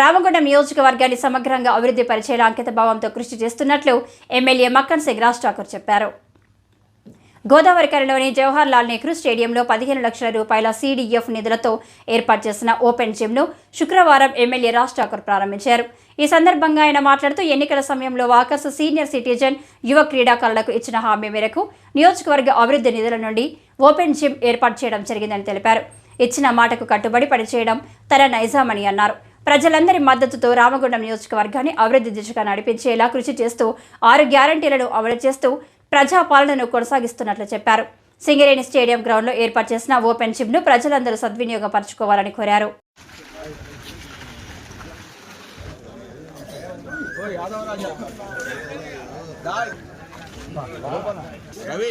రామగుండం నియోజకవర్గాన్ని సమగ్రంగా అభివృద్ధి పరిచేలా అంకితభావంతో కృషి చేస్తున్నట్లు ఎమ్మెల్యే మక్కన్ సింగ్ రాజ్ ఠాకూర్ చెప్పారు. గోదావరికరలోని జవహర్ లాల్ నెహ్రూ స్టేడియంలో పదిహేను లక్షల రూపాయల సీడీఎఫ్ నిధులతో ఏర్పాటు చేసిన ఓపెన్ జిమ్ను శుక్రవారం ఎమ్మెల్యే రాజ్ ఠాకూర్ ప్రారంభించారు. ఈ సందర్భంగా ఆయన మాట్లాడుతూ ఎన్నికల సమయంలో వాకర్స్ సీనియర్ సిటిజన్ యువ క్రీడాకారులకు ఇచ్చిన హామీ మేరకు నియోజకవర్గ అభివృద్ధి నిధుల నుండి ఓపెన్ జిమ్ ఏర్పాటు చేయడం జరిగిందని తెలిపారు. ఇచ్చిన మాటకు కట్టుబడి పనిచేయడం తన నైజామని అన్నారు. ప్రజలందరి మద్దతుతో రామగుండం నియోజకవర్గాన్ని అభివృద్ధి దిశగా నడిపించేలా కృషి చేస్తూ ఆరు గ్యారంటీలను అమలు చేస్తూ ప్రజాపాలనను కొనసాగిస్తున్నట్లు చెప్పారు. సింగరేణి స్టేడియం గ్రౌండ్లో ఏర్పాటు చేసిన ఓపెన్ జిమ్ను ప్రజలందరూ సద్వినియోగపరచుకోవాలని కోరారు. రవి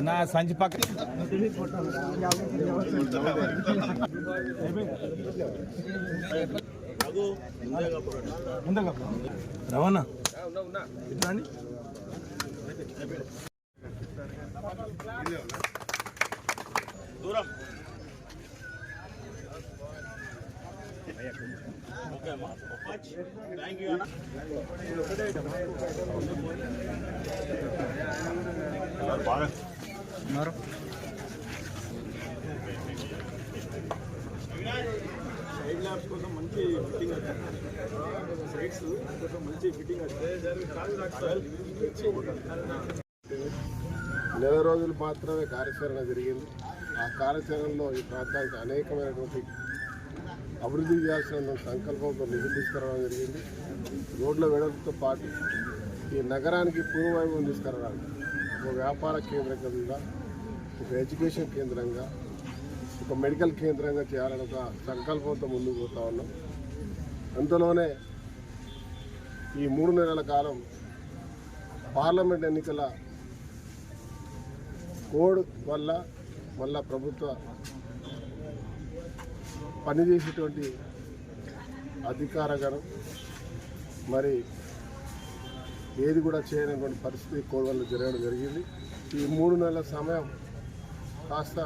నా సంచి పక్క రవాణా. దూరం ఓకే అమ్మా థ్యాంక్ యూ అన్న బాగా. ఉన్నారు. సైడ్ ల్యాబ్స్ కోసం మంచి ఫిట్టింగ్ వచ్చింది సైడ్స్ కోసం మంచి ఫిట్టింగ్ నెల రోజులు మాత్రమే కార్యాచరణ జరిగింది. ఆ కార్యాచరణలో ఈ ప్రాంతానికి అనేకమైనటువంటి అభివృద్ధి చేయాల్సిన సంకల్పంతో నిధులు తీసుకురావడం జరిగింది. రోడ్ల వెడల్పుతో పాటు ఈ నగరానికి పూర్వవైభవం తీసుకురావడానికి ఒక వ్యాపార కేంద్రంగా ఒక ఎడ్యుకేషన్ కేంద్రంగా ఒక మెడికల్ కేంద్రంగా చేయాలని ఒక సంకల్పంతో ముందుకు పోతా ఉన్నాం. అంతలోనే ఈ మూడు నెలల కాలం పార్లమెంట్ ఎన్నికల కోడ్ వల్ల మళ్ళా ప్రభుత్వ పనిచేసేటువంటి అధికారగణం మరి ఏది కూడా చేయనటువంటి పరిస్థితి కోడ్ జరగడం జరిగింది. ఈ మూడు నెలల సమయం కాస్త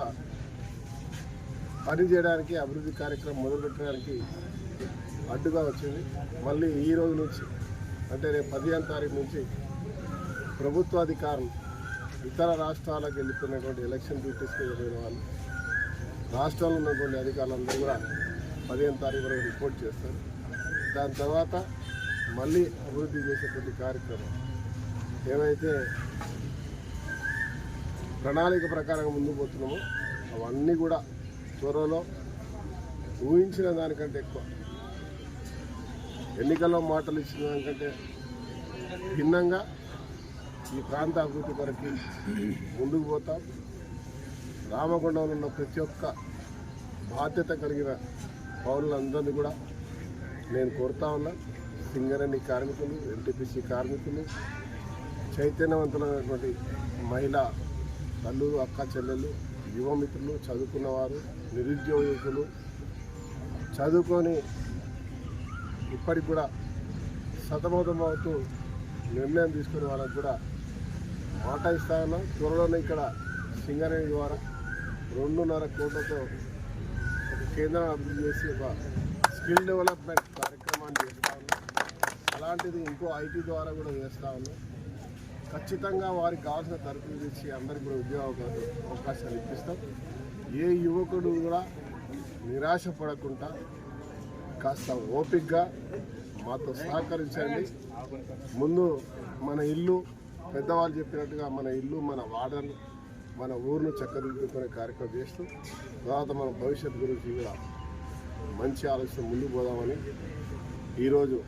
పని చేయడానికి అభివృద్ధి కార్యక్రమం మొదలుపెట్టడానికి అడ్డుగా వచ్చింది. మళ్ళీ ఈ రోజు నుంచి అంటే రేపు పదిహేను తారీఖు నుంచి ప్రభుత్వాధికారులు ఇతర రాష్ట్రాలకు వెళ్తున్నటువంటి ఎలక్షన్ డ్యూటీస్కి వెళ్ళిన వాళ్ళు రాష్ట్రంలో ఉన్నటువంటి అధికారులందరూ కూడా పదిహేను తారీఖు వరకు రిపోర్ట్ చేస్తారు. దాని తర్వాత మళ్ళీ అభివృద్ధి చేసేటువంటి కార్యక్రమం. ఏవైతే ప్రణాళిక ప్రకారం ముందుకు పోతున్నామో అవన్నీ కూడా త్వరలో ఊహించిన దానికంటే ఎక్కువ. ఎన్నికల్లో మాటలు ఇచ్చిన దానికంటే భిన్నంగా ఈ ప్రాంత అభివృద్ధి కొరకు ముందుకు పోతాం. రామగుండంలో ఉన్న ప్రతి ఒక్క బాధ్యత కలిగిన పౌరులందరినీ కూడా నేను కోరుతా ఉన్నా. సింగరేణి కార్మికులు ఎన్టీపీసీ కార్మికులు చైతన్యవంతులైనటువంటి మహిళా తల్లులు అక్క చెల్లెలు యువ మిత్రులు చదువుకున్నవారు నిరుద్యోగులు చదువుకొని ఇప్పటికి కూడా సతమతమవుతూ నిర్ణయం తీసుకునే వాళ్ళకు కూడా మాట ఇస్తా త్వరలోనే ఇక్కడ సింగరేణి ద్వారా రెండున్నర కోట్లతో ఒక కేంద్రం అభివృద్ధి చేసి ఒక స్కిల్ డెవలప్మెంట్ కార్యక్రమాన్ని చేస్తాను అలాంటిది ఇంకో ఐటీ ద్వారా కూడా చేస్తా ఉన్నాం. ఖచ్చితంగా వారికి కావాల్సిన తరపులు తెచ్చి అందరికి కూడా ఉద్యోగ అవకాశాలు ఇప్పిస్తాం. ఏ యువకుడు కూడా నిరాశ పడకుండా కాస్త ఓపిక్గా మాతో సహకరించండి. ముందు మన ఇల్లు పెద్దవాళ్ళు చెప్పినట్టుగా మన ఇల్లు మన వాడను మన ఊరును చక్కదిద్దుకునే కార్యక్రమం చేస్తూ తర్వాత మన భవిష్యత్తు గురించి కూడా మంచి ఆలోచన ముందుకు పోదామని ఈరోజు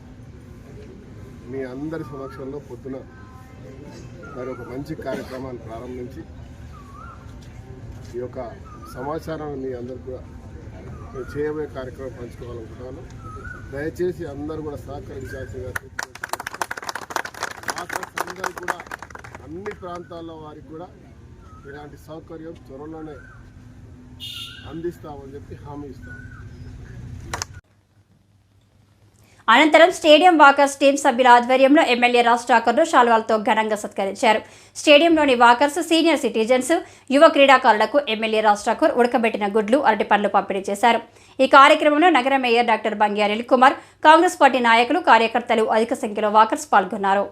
మీ అందరి సమక్షంలో పొద్దున మరి ఒక మంచి కార్యక్రమాన్ని ప్రారంభించి ఈ యొక్క సమాచారాన్ని మీ అందరు కూడా నేను చేయబోయే కార్యక్రమం పంచుకోవాలనుకుంటున్నాను. దయచేసి అందరూ కూడా సహకరించాల్సిందిగా అందరూ కూడా అన్ని ప్రాంతాల్లో వారికి కూడా ఇలాంటి సౌకర్యం త్వరలోనే అందిస్తామని చెప్పి హామీ ఇస్తాము అనంతరం స్టేడియం వాకర్స్ టీం సభ్యుల ఆధ్వర్యంలో ఎమ్మెల్యే రాజ్ ఠాకర్ను శాల్వాలతో ఘనంగా సత్కరించారు. స్టేడియంలోని వాకర్స్ సీనియర్ సిటిజన్స్ యువ క్రీడాకారులకు ఎమ్మెల్యే రాజ్ ఠాకూర్ ఉడకబెట్టిన గుడ్లు అరటి పండ్లు పంపిణీ చేశారు. ఈ కార్యక్రమంలో నగర mayor doctor Bangi Anil Kumar Congress party నాయకులు కార్యకర్తలు అధిక సంఖ్యలో వాకర్స్ పాల్గొన్నారు.